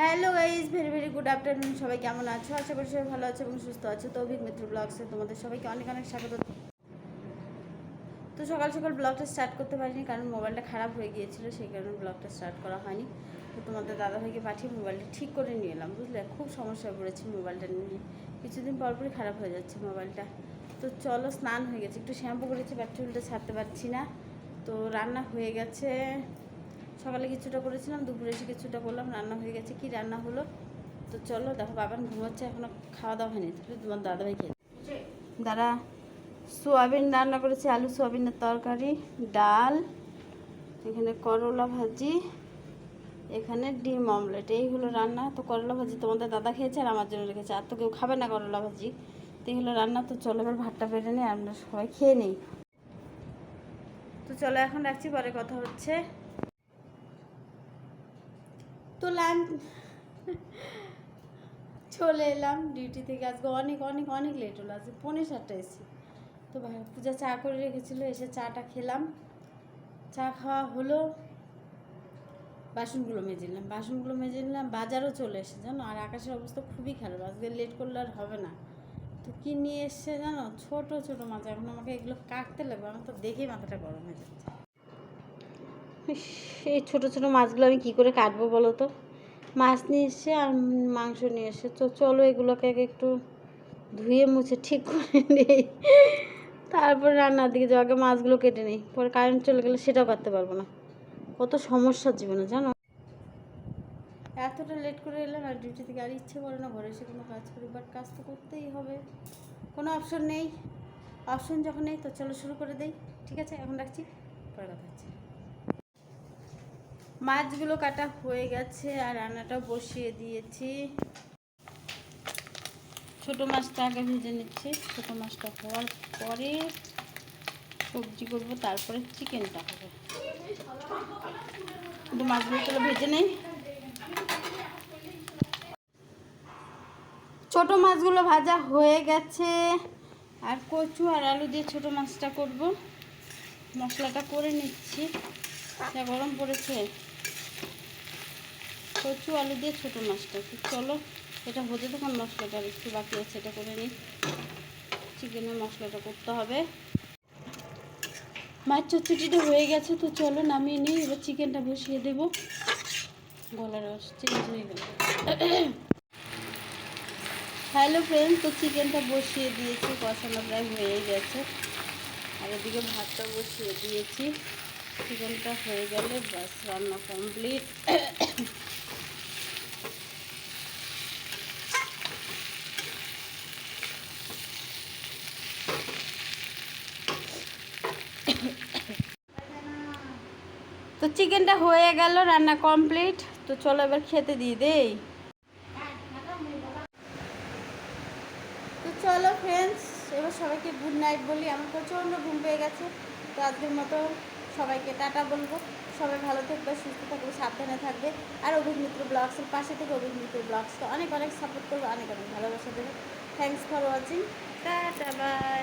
Hello guys very very good afternoon সবাই কেমন আছো? আশা করি সবাই ভালো আছে এবং সুস্থ আছো। তো অভিক মিত্র ব্লগসে তোমাদের সবাইকে অনেক অনেক স্বাগত। তো সকাল সকাল ব্লগটা স্টার্ট করতে পারিনি কারণ মোবাইলটা খারাপ হয়ে গিয়েছিল, সেই কারণে ব্লগটা স্টার্ট করা হয়নি। তো তোমাদের দাদাভাইকে পাঠিয়ে মোবাইলটা ঠিক করে নিয়ে এলাম, বুঝলে? খুব সমস্যায় পড়েছি মোবাইলটা নিয়ে। কিছুদিন পর পরই খারাপ হয়ে যাচ্ছে মোবাইলটা তো চলো, স্নান হয়ে গেছে। একটু শ্যাম্পু করেছি বাট চুলটা ছাড়তে পারছি না। তো রান্না হয়ে গেছে। সকালে কিছুটা করেছিলাম, দুপুরে এসে কিছুটা করলাম, রান্না হয়ে গেছে। কি রান্না হলো? তো চলো, দেখো বাবান ঘুমোচ্ছে এখনও খাওয়া দাওয়া হয়নি। তোমার দাদাভাই খেয়ে দাদা সোয়াবিন রান্না করেছি, আলু সোয়াবিনের তরকারি, ডাল, এখানে করলা ভাজি, এখানে ডিম অমলেট। এই হলো রান্না। তো করলা ভাজি তোমাদের দাদা খেয়েছে আর আমার জন্য রেখেছে। আর তো কেউ খাবে না করলা ভাজি। তো এই হলো রান্না। তো চলো এবার ভাতটা বেড়ে নিই, আমরা সবাই খেয়ে নিই। তো চলো, এখন রাখছি, পরে কথা হচ্ছে। তো লাঞ্চ চলে এলাম ডিউটি থেকে আজকে অনেক অনেক অনেক লেট হলো। আজকে পৌনে সাতটা এসেছি। তো পূজা চা করে রেখেছিলো, এসে চাটা খেলাম। চা খাওয়া হলো। বাসনগুলো মেজে নিলাম। বাসনগুলো মেজে নিলাম। বাজারও চলে এসে জানো? আর আকাশের অবস্থা খুবই খারাপ। আজকে লেট করলে আর হবে না। তো কী নিয়ে এসছে, জানো? ছোট ছোট মাছ। এখন আমাকে এগুলো কাটতে লাগবে। আমার তো দেখেই মাথাটা গরম হয়ে যাচ্ছে। এই ছোটো ছোট মাছগুলো আমি কি করে কাটবো বলো তো? মাছ নিয়ে এসে আর মাংস নিয়ে এসে। তো চলো এগুলোকে একটু ধুয়ে মুছে ঠিক করে নেই। তারপর রান্নার দিকে যাওয়া আগে মাছগুলো কেটে নিই। পরে কারেন্ট চলে গেলে সেটাও কাটতে পারব না। কত সমস্যার জীবনে জানো? এতটা লেট করে এলাম আর ডিউটি থেকে আর ইচ্ছে করে না, ঘরে এসে কোনো কাজ করি বাট কাজ তো করতেই হবে। কোনো অপশন নেই। অপশন যখন নেই তো চলো শুরু করে দেই। ঠিক আছে, এখন রাখছি, পরে কথা হচ্ছে। মাছগুলো কাটা হয়ে গেছে আর রান্নাটাও বসিয়ে দিয়েছি। ছোট মাছটা আগে ভেজে নিচ্ছি। ছোট মাছটা হওয়ার পরে সবজি করব, তারপরে চিকেনটা হবে। কিন্তু মাছগুলো তাহলে ভেজে নেই। ছোট মাছগুলো ভাজা হয়ে গেছে। আর কচু আর আলু দিয়ে ছোট মাছটা করব। মশলাটা করে নিচ্ছি। যা গরম পড়েছে। কচু, আলু দিয়ে ছোটো মাছটা। তো চলো, এটা হতে তখন মশলাটা একটু বাকি আছে, এটা করে নিই। চিকেনের মশলাটা করতে হবে। মাছ চচ্চড়িটা হয়ে গেছে, তো চলো নামিয়ে নিই, এবার চিকেনটা বসিয়ে দেবো। গলার রস চেঞ্জ হয়ে গেল। হ্যালো ফ্রেন্ড তো চিকেনটা বসিয়ে দিয়েছি, কষানো প্রায় হয়ে গেছে। আর এদিকে ভাতটা বসিয়ে দিয়েছি। চিকেনটা হয়ে গেলে বাস রান্না কমপ্লিট তো চিকেনটা হয়ে গেল, রান্না কমপ্লিট। তো চলো এবার খেতে দিয়ে দেই। তো চলো ফ্রেন্ডস এবার সবাইকে গুড নাইট বলি। আমার প্রচণ্ড ঘুম পেয়ে গেছে, তো আজকের মতো সবাইকে টাটা বলব। সবাই ভালো থাকবে, সুস্থ থাকবে, সাবধানে থাকবে। আর অভিমিত্র ব্লগসের পাশে থেকে অভিমিত্র ব্লগসকে অনেক অনেক সাপোর্ট করবে, অনেক অনেক ভালোবাসা দেবে। Thanks for watching tata bye